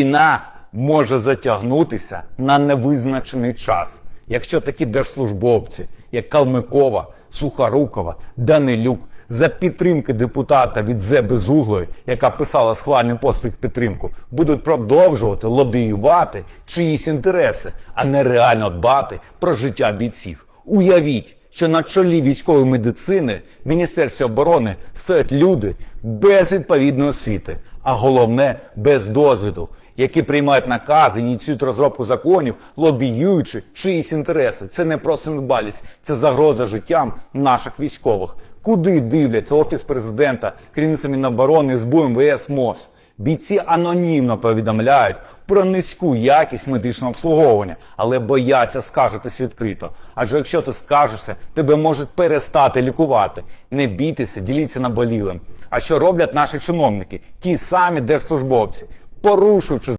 Війна може затягнутися на невизначений час, якщо такі держслужбовці, як Калмикова, Сухорукова, Данилюк, за підтримки депутата від Зе Безуглої, яка писала схвальний пост підтримку, будуть продовжувати лобіювати чиїсь інтереси, а не реально дбати про життя бійців. Уявіть, що на чолі військової медицини в Міністерстві оборони стоять люди без відповідної освіти, а головне без досвіду, які приймають накази, ініціюють розробку законів, лобіюючи чиїсь інтереси. Це не просто недбалість, це загроза життям наших військових. Куди дивляться офіс президента, керівництво Міноборони, СБУ, МВС, МОЗ? Бійці анонімно повідомляють про низьку якість медичного обслуговування, але бояться скаржитись відкрито. Адже якщо ти скажешся, тебе можуть перестати лікувати. Не бійтеся, діліться наболілим. А що роблять наші чиновники? Ті самі держслужбовці, порушуючи